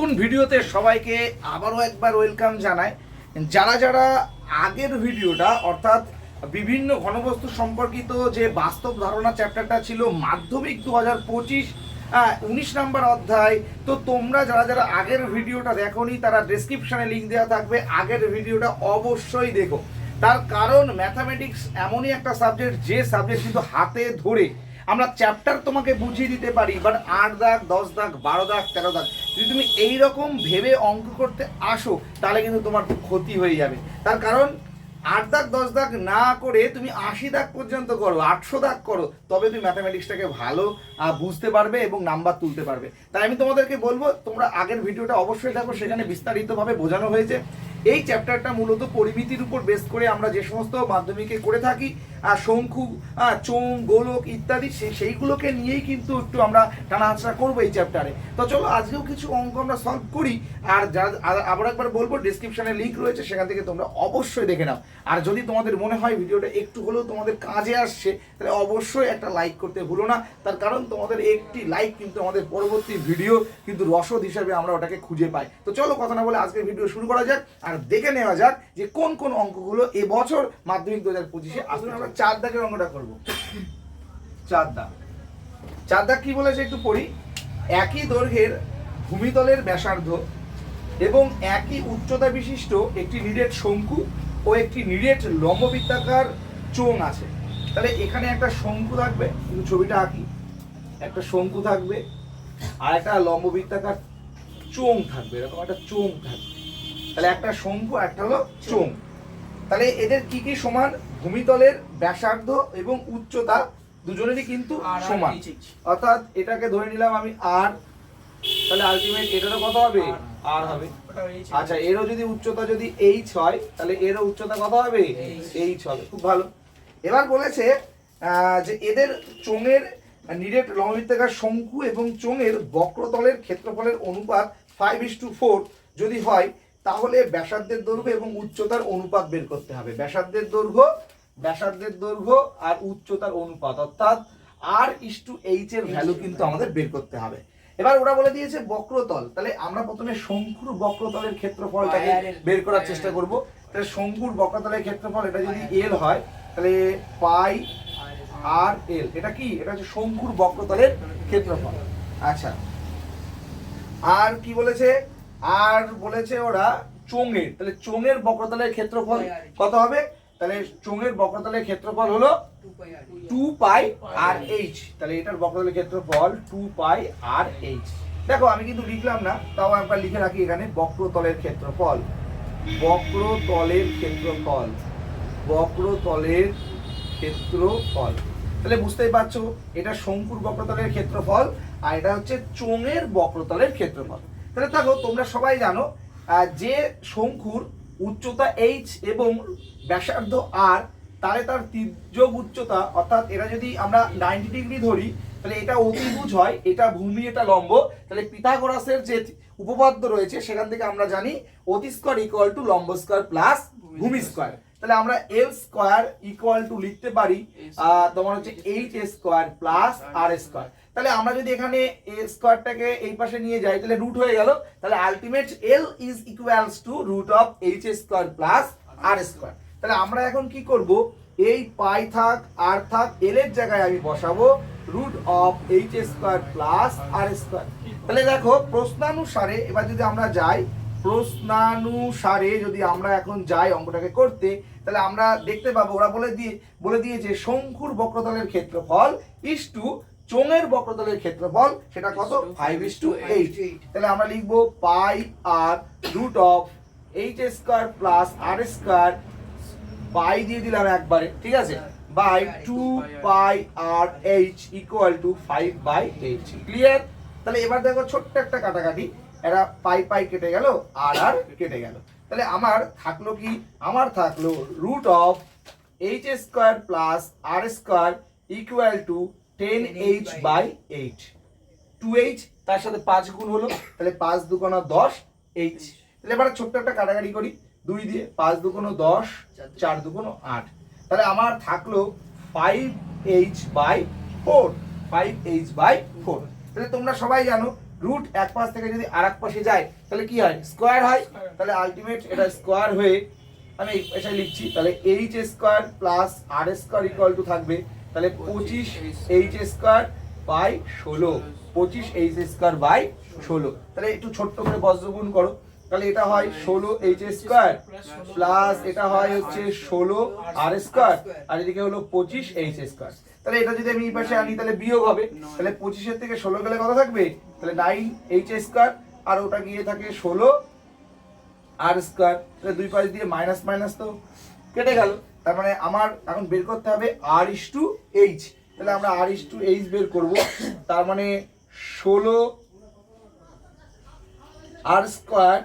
নতুন ভিডিওতে সবাইকে আবারও একবার ওয়েলকাম জানাই। যারা যারা আগের ভিডিওটা, অর্থাৎ বিভিন্ন ঘনবস্তু সম্পর্কিত যে বাস্তব ধারণা চ্যাপ্টারটা ছিল মাধ্যমিক দু হাজার পঁচিশ উনিশ নাম্বার অধ্যায়, তো তোমরা যারা যারা আগের ভিডিওটা দেখোনি, তারা ডেসক্রিপশনে লিঙ্ক দেওয়া থাকবে। আগের ভিডিওটা অবশ্যই দেখো। তার কারণ ম্যাথামেটিক্স এমনই একটা সাবজেক্ট যে সাবজেক্ট কিন্তু হাতে ধরে। আমরা চ্যাপ্টার তোমাকে বুঝিয়ে দিতে পারি বাট আট দাগ, দশ দাগ, বারো দাগ, তেরো দাগ। যদি তুমি এই রকম ভেবে অঙ্ক করতে আসো, তাহলে কিন্তু তোমার ক্ষতি হয়ে যাবে। তার কারণ, আট দাগ, দশ দাগ না করে তুমি আশি দাগ পর্যন্ত করো, আটশো দাগ করো, তবে তুমি ম্যাথামেটিক্সটাকে ভালো বুঝতে পারবে এবং নাম্বার তুলতে পারবে। তাই আমি তোমাদেরকে বলব, তোমরা আগের ভিডিওটা অবশ্যই দেখো, সেখানে বিস্তারিতভাবে বোঝানো হয়েছে। এই চ্যাপ্টারটা মূলত পরিমিতির উপর বেস করে আমরা যে সমস্ত মাধ্যমিকে করে থাকি আর শঙ্কু চোং, গোলক ইত্যাদি সেইগুলোকে নিয়েই কিন্তু একটু আমরা টানাহাচড়া করব এই চ্যাপ্টারে তো চলো, আজকেও কিছু অঙ্ক আমরা সলভ করি, আর যা আবার একবার বলব ডিসক্রিপশনে লিঙ্ক রয়েছে, সেখান থেকে তোমরা অবশ্যই দেখে নাও। আর যদি তোমাদের মনে হয় ভিডিওটা একটু হলেও তোমাদের কাজে আসছে, তাহলে অবশ্যই একটা লাইক করতে ভুলো না। তার কারণ তোমাদের একটি লাইক কিন্তু আমাদের পরবর্তী ভিডিও কিন্তু রসদ হিসাবে আমরা ওটাকে খুঁজে পাই। তো চলো, কথা না বলে আজকের ভিডিও শুরু করা যাক। আর দেখে নেওয়া যাক যে কোন কোন অঙ্কগুলো এবছর মাধ্যমিক দু হাজার পঁচিশে আসলে আমরা চার দাগের অঙ্কটা করব। চার দাগ। চার দাগ কি বলেছে একটু পড়ি? একই দৈর্ঘ্যের ভূমিতলের ব্যাসার্ধ এবং একই উচ্চতা বিশিষ্ট একটি নিরেট শঙ্কু ও একটি নিরেট লম্ববৃত্তাকার চোং আছে। তাহলে এখানে একটা শঙ্কু থাকবে কিন্তু ছবিটা আঁকি। একটা শঙ্কু থাকবে আর একটা লম্ববৃত্তাকার চোঙ থাকবে এরকম একটা চোঙ থাকবে। তাহলে একটা শঙ্কু একটা হলো চোঙ। তাহলে এদের কি কি সমান? ভূমিতলের ব্যাসার্ধ এবং উচ্চতা দুজনেরই কিন্তু সমান। অর্থাৎ এটাকে ধরে নিলাম আমি আর। তাহলে আলটিমেট এটারও কত হবে? আর হবে। আচ্ছা এরও যদি উচ্চতা যদি এইচ হয় তাহলে এরও উচ্চতা কত হবে? এইচ হবে। খুব ভালো। এবার বলেছে যে এদের চোঙের নিরেট লম্ববৃত্তাকার শঙ্কু এবং চোঙের বক্রতলের ক্ষেত্রফলের অনুপাত ফাইভ ইস টু ফোর যদি হয় তাহলে ব্যাসার্ধের দৈর্ঘ্য এবং উচ্চতার অনুপাত বের করতে হবে। ব্যাসার্ধের দৈর্ঘ্য ব্যাসার্ধের দৈর্ঘ্য আর উচ্চতার অনুপাত অর্থাৎ আর ইস টু এইচ এর ভ্যালু কিন্তু আমাদের বের করতে হবে। এবার ওরা বলে দিয়েছে বক্রতল। তাহলে আমরা প্রথমে শঙ্কুর বক্রতলের ক্ষেত্রফলটাকে বের করার চেষ্টা করব। তাহলে শঙ্কুর বক্রতলের ক্ষেত্রফল এটা যদি এল হয় তাহলে পাই আর এল এটা কি? এটা হচ্ছে শঙ্কুর বক্রতলের ক্ষেত্রফল। আচ্ছা। আর কি বলেছে? আর বলেছে ওরা চোঙের তাহলে চোঙের বক্রতলের ক্ষেত্রফল কত হবে? তাহলে চোঙের বক্রতলের ক্ষেত্রফল হলো টু পাই আর এইচ। তাহলে এটার বক্রতলের ক্ষেত্রফল টু পাই আর এইচ। দেখো আমি কিন্তু লিখলাম না তাও একবার লিখে রাখি এখানে বক্রতলের ক্ষেত্রফল। বক্রতলের ক্ষেত্রফল। বক্রতলের ক্ষেত্রফল। তাহলে বুঝতেই পারছ এটা শঙ্কুর বক্রতলের ক্ষেত্রফল আর এটা হচ্ছে চোঙের বক্রতলের ক্ষেত্রফল। তাহলে দেখো তোমরা সবাই জানো যে শঙ্কুর উচ্চতা এইচ এবং ব্যাসার্ধ আর তাহলে তার তির্যক উচ্চতা, অর্থাৎ এটা যদি আমরা নাইনটি ডিগ্রি ধরি, তাহলে এটা অতিভুজ হয়, এটা ভূমি, এটা লম্ব, তাহলে পিথাগোরাসের যে উপপাদ্য রয়েছে, সেখান থেকে আমরা জানি অতি স্কোয়ার ইকুয়াল টু লম্ব স্কোয়ার প্লাস ভূমি স্কোয়ার তাহলে আমরা এল স্কোয়ার ইকুয়াল টু লিখতে পারি তোমার হচ্ছে h square plus r square তাহলে আমরা যদি এখানে এ স্কোয়ারটাকে এই পাশে নিয়ে যাই তাহলে রুট হয়ে গেল। তাহলে ultimate l is equals to root of h square plus r square তাহলে আমরা এখন কি করব? এই পাই থাক আর থাক এল এর জায়গায় আমি বসাবো root of h square plus r square তাহলে দেখো প্রশ্নানুসারে এবার যদি আমরা যাই প্রশ্নানুসারে যদি আমরা এখন যাই অঙ্কটাকে করতে তাহলে আমরা দেখতে পাবো ওরা বলে দিয়ে বলে দিয়েছে শঙ্কুর বক্রতলের ক্ষেত্রফল ইস টু চোঙের বক্রতলের ক্ষেত্রফল সেটা কত? ফাইভ ইস টু এইট তাহলে আমরা লিখব pi r root of h square plus r square pi দিয়ে দিলাম একবারে ঠিক আছে? By two pi r h equal to five by h clear তাহলে এবার দেখো ছোট্ট একটা কাটাকাটি। এরা পাই পাই কেটে গেল, আর আর কেটে গেল। তাহলে আমার থাকল কি? আমার থাকল root of h square plus r square equal to ten h by eight two h তার সাথে পাঁচ গুণ হলো, তাহলে পাঁচ দুগুণ দশ এইচ তাহলে এবার ছোট্ট একটা কাটাকাটি করি, দুই দিয়ে পাঁচ দুগুণ দশ, চার দুগুণ আট। তাহলে আমার থাকল five h by four five h by four তাহলে তোমরা সবাই জানো রুট এক পাশ থেকে যদি আর পাশে যায় তাহলে কি হয়? স্কোয়ার হয়। তাহলে আলটিমেট এটা স্কোয়ার হয়ে আমি এটা লিখছি তাহলে h square plus r square equal to থাকবে। তাহলে পঁচিশ এইচ স্কোয়ার বাই ষোলো। পঁচিশ এইচ স্কোয়ার বাই ষোলো। তাহলে একটু ছোট্ট করে বজ্রগুণ করো। তাহলে এটা হয় ষোলো এইচ স্কোয়ার প্লাস এটা হয় হচ্ছে ষোলো আর স্কোয়ার আর এদিকে হলো পঁচিশ এইচ স্কোয়ার তাহলে এটা যদি আমি এই পাশে আনি, তাহলে বিয়োগ হবে। তাহলে পঁচিশের থেকে ষোলো গেলে কত থাকবে? তাহলে নাইন এইচ স্কোয়ার আর ওটা গিয়ে থাকে ষোলো আর স্কোয়ার তাহলে দুই পাশ দিয়ে মাইনাস মাইনাস তো কেটে গেল। তার মানে আমার এখন বের করতে হবে আর ইস টু এইচ তাহলে আমরা আর ইস টু এইচ বের করব। তার মানে ষোলো r square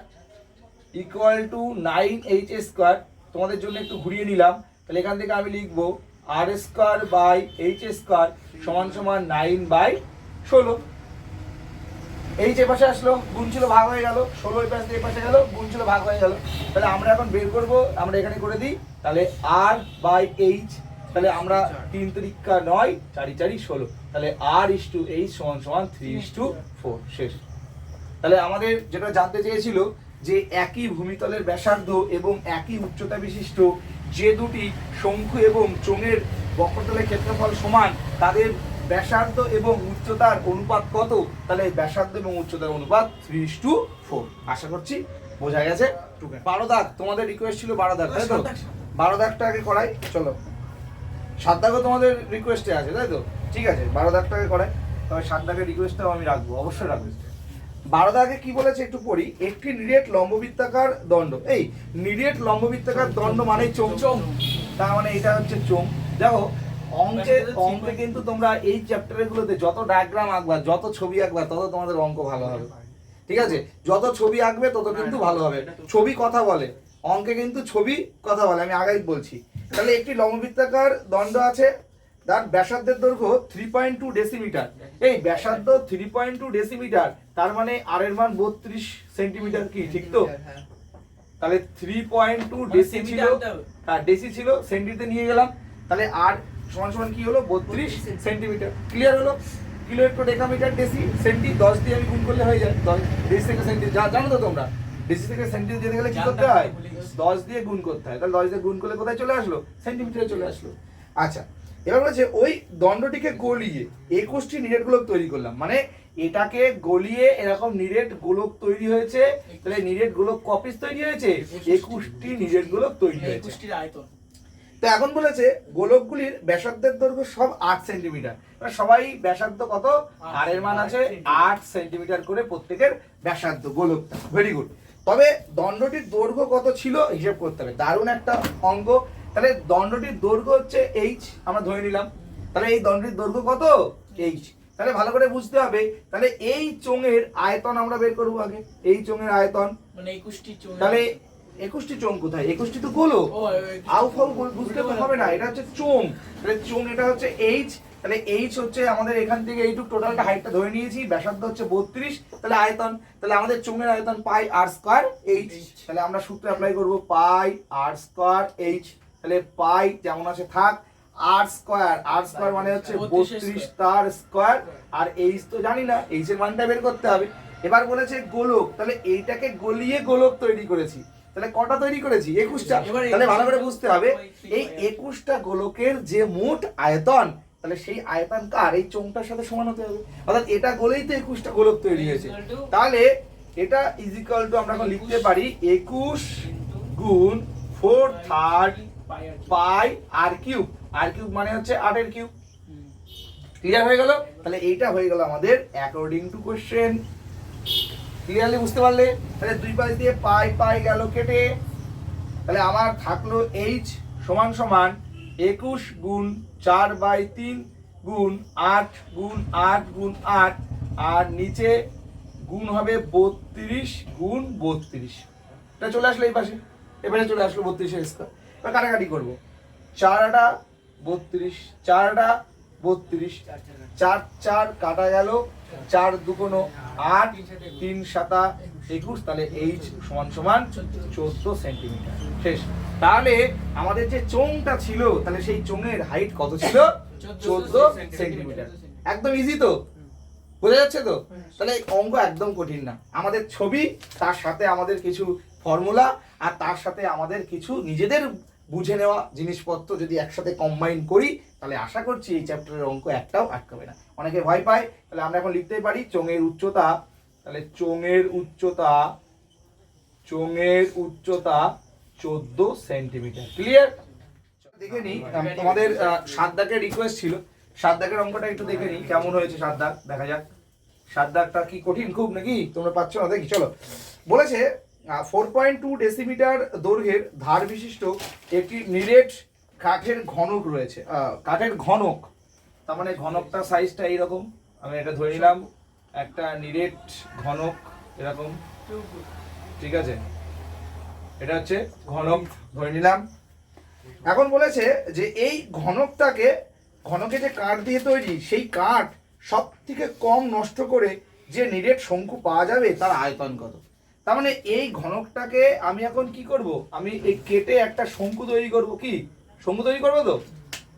equal to nine h square তোমাদের জন্য একটু ঘুরিয়ে নিলাম। তাহলে এখান থেকে আমি লিখব r square by h square সমান সমান নাইন বাই ষোলো। এই যে পাশে আসলো, গুণ ছিল ভাগ হয়ে গেল। ষোলো এই পাশে এই পাশে গেল, গুণ ছিল ভাগ হয়ে গেল। তাহলে আমরা এখন বের করব, আমরা এখানে করে দিই। তাহলে আর বাই এইচ তাহলে আমরা তিন তরিকা নয়, চারি চারি ষোলো। তাহলে আর ইস টু এইচ সমান সমান থ্রি ইস টু ফোর শেষ। তাহলে আমাদের যেটা জানতে চেয়েছিল যে একই ভূমিতলের ব্যাসার্ধ এবং একই উচ্চতা বিশিষ্ট যে দুটি শঙ্কু এবং চোঙের বক্রতলের ক্ষেত্রফল সমান তাদের ব্যাসার্ধ এবং উচ্চতার অনুপাত কত? তাহলে ব্যাসার্ধ এবং উচ্চতার অনুপাত থ্রি টু ফোর আশা করছি বোঝা গেছে? বারো দাগ তোমাদের রিকোয়েস্ট ছিল বারো দাগ তাই তো? বারো দাগটা আগে করাই চলো। সাত দাগও তোমাদের রিকোয়েস্টে আছে তাই তো? ঠিক আছে বারো দাগটাকে করাই। তবে সাত দাগের রিকোয়েস্টটাও আমি রাখব অবশ্যই রাখব। বারো দাগে কি বলেছে একটু পড়ি? একটি নিরেট লম্ববৃত্তাকার দণ্ড। এই নিরেট লম্ববৃত্তাকার দণ্ড মানে চোম চোম তার মানে এটা হচ্ছে চোম দেখো অঙ্কে অঙ্কে কিন্তু তোমরা এই চ্যাপ্টারের গুলোতে যত ডায়াগ্রাম আঁকবা যত ছবি আঁকবা তত তোমাদের অঙ্ক ভালো হবে। ঠিক আছে? যত ছবি আঁকবে তত কিন্তু ভালো হবে। ছবি কথা বলে। অঙ্কে কিন্তু ছবি কথা বলে আমি আগেই বলছি। তাহলে একটি লম্ববৃত্তাকার দণ্ড আছে তার ব্যাসার্ধের দৈর্ঘ্য থ্রি পয়েন্ট টু ডেসিমিটার এই ব্যাসার্ধ থ্রি পয়েন্ট টু ডেসিমিটার তার মানে আর এর মান বত্রিশ সেন্টিমিটার কি ঠিক তো? তাহলে থ্রি পয়েন্ট টু ডেসি ছিল হ্যাঁ ডেসি ছিল সেন্টিতে নিয়ে গেলাম। তাহলে আর সমান সমান কি হলো? বত্রিশ সেন্টিমিটার ক্লিয়ার হলো কিলো একটু ডেকামিটার ডেসি সেন্টি দশ দিয়ে আমি গুণ করলে হয়ে যায়। দশ ডেসি থেকে সেন্টি যা জানো তো তোমরা? ডেসি থেকে সেন্টি যেতে গেলে কি করতে হয়? দশ দিয়ে গুণ করতে হয়। তাহলে দশ দিয়ে গুণ করলে কোথায় চলে আসলো? সেন্টিমিটারে চলে আসলো। আচ্ছা এবার বলেছে ওই দণ্ডটিকে গলিয়ে একুশটি নিরেট গোলক তৈরি করলাম। মানে এটাকে গলিয়ে এরকম নিরেট গোলক তৈরি হয়েছে। তাহলে নিরেট গোলক কপিস তৈরি হয়েছে? একুশটি নিরেট গোলক তৈরি হয়েছে। আয়তন। তো এখন বলেছে গোলকগুলির ব্যাসার্ধের দৈর্ঘ্য সব আট সেন্টিমিটার। সবাই ব্যাসার্ধ কত? আর এর মান আছে আট সেন্টিমিটার। করে প্রত্যেকের ব্যাসার্ধ গোলকটা। ভেরি গুড তবে দণ্ডটির দৈর্ঘ্য কত ছিল? হিসেব করতে হবে। দারুণ একটা অঙ্ক। তাহলে দণ্ডটির দৈর্ঘ্য হচ্ছে এইচ আমরা ধরে নিলাম। তাহলে এই দণ্ডটির দৈর্ঘ্য কত? এইচ তাহলে ভালো করে বুঝতে হবে তাহলে এই চোঙের আয়তন আমরা বের করব আগে। এই চোঙের আয়তন। মানে একুশটি চোঙ। তাহলে একুশটি চোঙ কোথায়? একুশটি তো একুশটি আউ ফাউ বুঝতে তো হবে না এটা হচ্ছে চোং তাহলে চোং এটা হচ্ছে এইচ তাহলে এইচ হচ্ছে আমাদের এখান থেকে এইটুক টোটালটা হাইটটা ধরে নিয়েছি ব্যাসার্ধ হচ্ছে বত্রিশ তাহলে আয়তন তাহলে আমাদের চোঙের আয়তন পাই আর স্কোয়ার এইচ তাহলে আমরা সূত্রে অ্যাপ্লাই করব পাই আর স্কোয়ার এইচ তাহলে পাই যেমন আছে থাক আর স্কোয়ার আর স্কোয়ার মানে হচ্ছে বত্রিশ তার স্কোয়ার আর এইচ তো জানি না এইচ এর মানটা বের করতে হবে। এবার বলেছে গোলক তাহলে এইটাকে গলিয়ে গোলক তৈরি করেছি। তাহলে কটা তৈরি করেছি? একুশটা। তাহলে ভালো করে বুঝতে হবে এই একুশটা গোলকের যে মোট আয়তন তাহলে সেই আয়তন কার? এই চোংটার সাথে সমান হতে হবে। অর্থাৎ এটা গোলেই তো একুশটা গোলক তৈরি হয়েছে। তাহলে এটা ইজিক্যাল টু আমরা এখন লিখতে পারি একুশ গুণ four third pi r cube. R cube মানে হচ্ছে আটের কিউব। ক্লিয়ার হয়ে গেল? তাহলে এইটা হয়ে গেল আমাদের অ্যাকর্ডিং টু কোশ্চেন ক্লিয়ারলি বুঝতে পারলে? তাহলে দুই পাশ দিয়ে পাই পাই গেল কেটে। তাহলে আমার থাকল এইচ সমান সমান একুশ গুণ চার বাই তিন গুণ আট গুণ আট গুণ আট। আর নিচে গুণ হবে বত্রিশ গুণ বত্রিশ। এটা চলে আসলো এই পাশে। এবারে চলে আসলো বত্রিশের স্কোয়ার এবার কাটাকাটি করব। চারটা বত্রিশ চারটা বত্রিশ, চার চার আট। চার চার কাটা গেল, চার দুকোনো আট, তিন সাতা একুশ, তাহলে এইচ সমান সমান চোদ্দ সেন্টিমিটার। শেষ। তাহলে আমাদের যে চোংটা ছিল, তাহলে সেই চোঙের হাইট কত ছিল? চোদ্দ সেন্টিমিটার। একদম ইজি তো? বোঝা যাচ্ছে তো? তাহলে অঙ্ক একদম কঠিন না। আমাদের ছবি, তার সাথে আমাদের কিছু ফর্মুলা আর তার সাথে আমাদের কিছু নিজেদের বুঝে নেওয়া জিনিসপত্র যদি একসাথে কম্বাইন করি, তাহলে আশা করছি এই চ্যাপ্টারের অঙ্ক একটাও আটকাবে না। অনেকে ভয় পায়, তাহলে আমরা এখন লিখতেই পারি, চোঙের উচ্চতা তাহলে চোঙের উচ্চতা চোঙের উচ্চতা চোদ্দ সেন্টিমিটার। ক্লিয়ার দেখে নিই তোমাদের দাগের রিকোয়েস্ট ছিল। সাত দাগের অঙ্কটা একটু দেখে নিই, কেমন হয়েছে সাত দাগ দেখা যাক। সাত দাগটা কি কঠিন খুব নাকি? তোমরা পাচ্ছ না দেখি, চলো। বলেছে ফোর পয়েন্ট টু ডেসিমিটার দৈর্ঘ্যের ধার বিশিষ্ট একটি নিরেট কাঠের ঘনক রয়েছে। কাঠের ঘনক, তার মানে ঘনকটা সাইজটা এইরকম। আমি এটা ধরে নিলাম, একটা নিরেট ঘনক এরকম। ঠিক আছে? এটা হচ্ছে ঘনক, ধরে নিলাম। এখন বলেছে যে এই ঘনকটাকে, ঘনকে যে কাঠ দিয়ে তৈরি, সেই কাঠ সব থেকে কম নষ্ট করে যে নিরেট শঙ্কু পাওয়া যাবে, তার আয়তন কত? তার মানে এই ঘনকটাকে আমি এখন কি করব? আমি এই কেটে একটা শঙ্কু তৈরি করব কি? শঙ্কু তৈরি করব তো?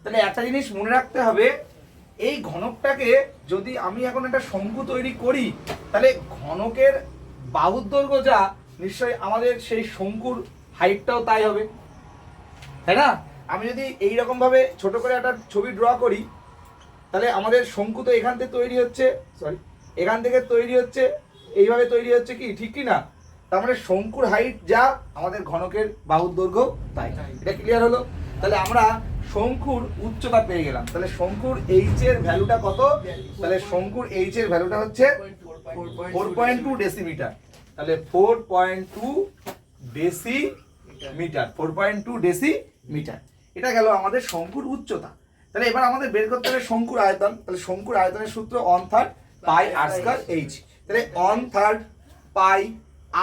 তাহলে একটা জিনিস মনে রাখতে হবে, এই ঘনকটাকে যদি আমি এখন একটা শঙ্কু তৈরি করি, তাহলে ঘনকের বাহুর দৈর্ঘ্য যা, নিশ্চয়ই আমাদের সেই শঙ্কুর হাইটটাও তাই হবে। তাই না? আমি যদি এইরকম ভাবে ছোট করে একটা ছবি ড্র করি, তাহলে আমাদের শঙ্কু তো এখান থেকে তৈরি হচ্ছে সরি এখান থেকে তৈরি হচ্ছে, এইভাবে তৈরি হচ্ছে কি? ঠিক কি না? তার মানে শঙ্কুর হাইট যা আমাদের ঘনকের বাহুর দৈর্ঘ্য তাই। এটা ক্লিয়ার হলো? তাহলে আমরা শঙ্কুর উচ্চতা পেয়ে গেলাম। তাহলে শঙ্কুর এইচ এর ভ্যালুটা কত? তাহলে শঙ্কুর এইচ এর ভ্যালুটা হচ্ছে ফোর পয়েন্ট টু ডেসিমিটার তাহলে four point two decimetre four point two decimetre এটা গেল আমাদের শঙ্কুর উচ্চতা। তাহলে এবার আমাদের বের করতে হবে শঙ্কুর আয়তন। তাহলে শঙ্কুর আয়তনের সূত্র one third pi r square h তাহলে one third pi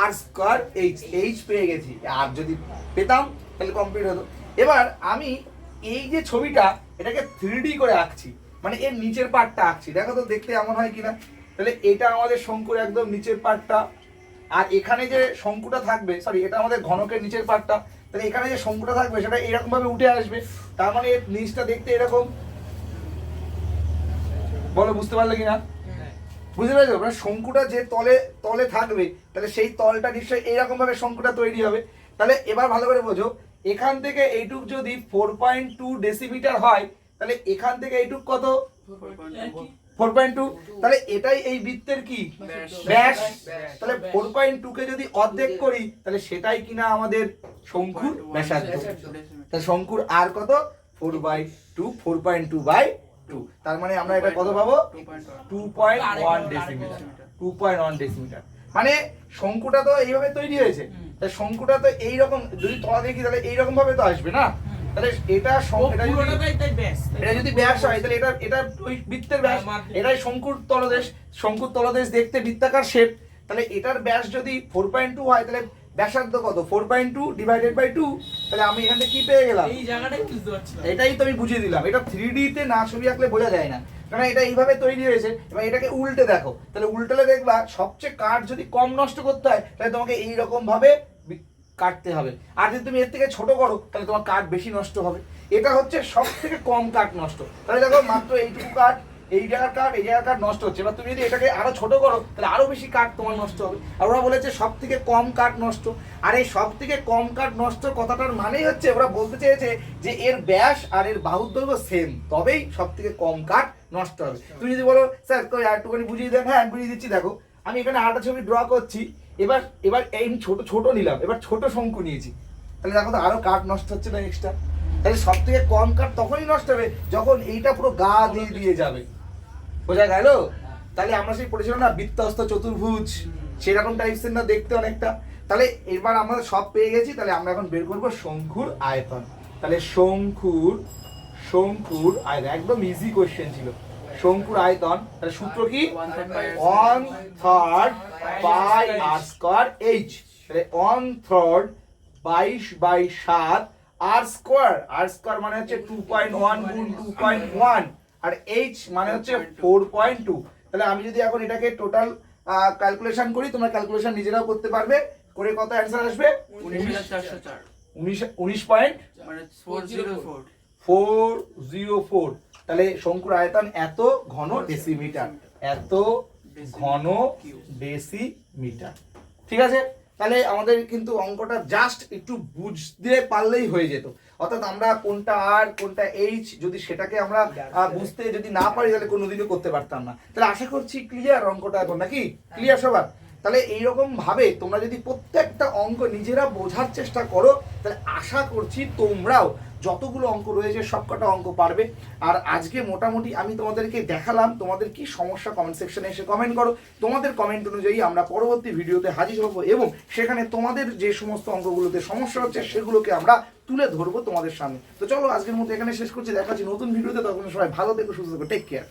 r square h h পেয়ে গেছি। আর যদি পেতাম, তাহলে কমপ্লিট হতো। এবার আমি এই যে ছবিটা, এটাকে থ্রি করে আঁকছি। মানে এর নিচের পার্টটা আঁকছি। দেখো তো, দেখতে এমন হয় কিনা? তাহলে এটা আমাদের শঙ্কুর একদম নিচের পার্টটা আর এখানে যে শঙ্কুটা থাকবে সরি এটা আমাদের ঘনকের নিচের পার্টটা তাহলে এখানে যে শঙ্কুটা থাকবে, সেটা এরকম ভাবে উঠে আসবে। তার মানে এর নিচটা দেখতে এরকম। বলো, বুঝতে পারলে কিনা? বুঝতে পেরেছ? মানে শঙ্কুটা যে তলে তলে থাকবে তাহলে সেই তলটা নিশ্চয়ই এইরকম ভাবে শঙ্কুটা তৈরি হবে। তাহলে এবার ভালো করে বোঝো এখান থেকে এইটুক যদি ফোর পয়েন্ট টু ডেসিমিটার হয় তাহলে এখান থেকে এইটুক কত? ফোর পয়েন্ট টু তাহলে এটাই এই বৃত্তের কি? ব্যাস তাহলে ফোর পয়েন্ট টু কে যদি অর্ধেক করি তাহলে সেটাই কিনা আমাদের শঙ্কুর ব্যাসার্ধ। তাহলে শঙ্কুর আর কত? Four by two four point two by two তার মানে আমরা এটা কত পাবো? Two point one decimetre two point one decimetre মানে শঙ্কুটা তো এইভাবে তৈরি হয়েছে। তাহলে শঙ্কুটা তো এইরকম যদি তলা দেখি তাহলে এইরকম ভাবে তো আসবে না? তাহলে এটা এটা যদি ব্যাস। হয় তাহলে এটা এটা ওই বৃত্তের ব্যাস। এটাই শঙ্কুর তলদেশ। শঙ্কুর তলদেশ দেখতে বৃত্তাকার শেপ তাহলে এটার ব্যাস যদি ফোর পয়েন্ট টু হয় তাহলে ব্যাসার্ধ কত? Four point two divided by two তাহলে আমি এখান থেকে কি পেয়ে গেলাম? এই জায়গাটাই বুঝতে পারছি এটাই তো আমি বুঝিয়ে দিলাম। এটা থ্রি তে না ছবি আঁকলে বোঝা যায় না। কারণ এটা এইভাবে তৈরি হয়েছে। এবার এটাকে উল্টে দেখো। তাহলে উল্টালে দেখবা সবচেয়ে কাঠ যদি কম নষ্ট করতে হয় তাহলে তোমাকে এইরকম ভাবে কাটতে হবে। আর যদি তুমি এর থেকে ছোট করো তাহলে তোমার কাঠ বেশি নষ্ট হবে। এটা হচ্ছে সব থেকে কম কাঠ নষ্ট। তাহলে দেখো মাত্র এইটুকু কাঠ এই জায়গার কাঠ, এই জায়গার কাঠ নষ্ট হচ্ছে। এবার তুমি যদি এটাকে আরও ছোট করো, তাহলে আরও বেশি কাঠ তোমার নষ্ট হবে। আর ওরা বলেছে সব থেকে কম কাঠ নষ্ট। আর এই সব থেকে কম কাঠ নষ্ট কথাটার মানেই হচ্ছে, ওরা বলতে চেয়েছে যে এর ব্যাস আর এর বাহুর দৈর্ঘ্য সেম তবেই সব থেকে কম কাঠ নষ্ট হবে। তুমি যদি বলো, স্যার, তো আর একটুখানি বুঝিয়ে দেন। হ্যাঁ বুঝিয়ে দিচ্ছি, দেখো। আমি এখানে আরেকটা ছবি ড্র করছি। এবার এবার এই ছোট ছোট নিলাম। এবার ছোট শঙ্কু নিয়েছি। তাহলে দেখো তো, আরও কাঠ নষ্ট হচ্ছে না এক্সট্রা তাহলে সব থেকে কম কাঠ তখনই নষ্ট হবে যখন এইটা পুরো গা দিয়ে দিয়ে যাবে। বোঝা গেল? তাহলে আমরা সেই পড়েছিলাম না বৃত্তস্ত চতুর্ভুজ। সেরকম টাইপসের না দেখতে অনেকটা। তাহলে এবার আমরা সব পেয়ে গেছি, তাহলে আমরা এখন বের করব শঙ্কুর আয়তন। তাহলে শঙ্কুর শঙ্কুর আয়তন, একদম ইজি কোশ্চেন ছিল। শঙ্কুর আয়তন, তাহলে সূত্র কি? One third by r square h তাহলে ওয়ান থার্ড বাইশ বাই সাত আর স্কোয়ার আর স্কোয়ার মানে হচ্ছে টু পয়েন্ট ওয়ান গুণ টু পয়েন্ট ওয়ান আর এইচ মানে হচ্ছে ফোর পয়েন্ট টু তাহলে আমি যদি এখন এটাকে টোটাল ক্যালকুলেশন করি তোমরা ক্যালকুলেশন নিজেরাও করতে পারবে। করে কত অ্যান্সার আসবে? উনিশ উনিশ পয়েন্ট মানে ফোর জিরো ফোর তাহলে শঙ্কুর আয়তন এত ঘন ডেসিমিটার এত ঘন ডেসিমিটার ঠিক আছে? তাহলে আমাদের কিন্তু অঙ্কটা জাস্ট একটু বুঝতে পারলেই হয়ে যেত। অর্থাৎ আমরা কোনটা আর কোনটা এইচ যদি সেটাকে আমরা বুঝতে যদি না পারি তাহলে কোনোদিনও করতে পারতাম না। তাহলে আশা করছি ক্লিয়ার অঙ্কটা এখন নাকি? ক্লিয়ার সবার? তাহলে এইরকম ভাবে তোমরা যদি প্রত্যেকটা অঙ্ক নিজেরা বোঝার চেষ্টা করো তাহলে আশা করছি তোমরাও যতগুলো অঙ্ক রয়েছে, সবকটা অঙ্ক পারবে। আর আজকে মোটামুটি আমি তোমাদেরকে দেখালাম, তোমাদের কি সমস্যা কমেন্ট সেকশনে এসে কমেন্ট করো। তোমাদের কমেন্ট অনুযায়ী আমরা পরবর্তী ভিডিওতে হাজির হব এবং সেখানে তোমাদের যে সমস্ত অঙ্কগুলোতে সমস্যা হচ্ছে, সেগুলোকে আমরা তুলে ধরবো তোমাদের সামনে। তো চলো, আজকের মতো এখানে শেষ করছি। দেখা নতুন ভিডিওতে। তখন সবাই ভালো থেকো, সুস্থ থেকো। Take care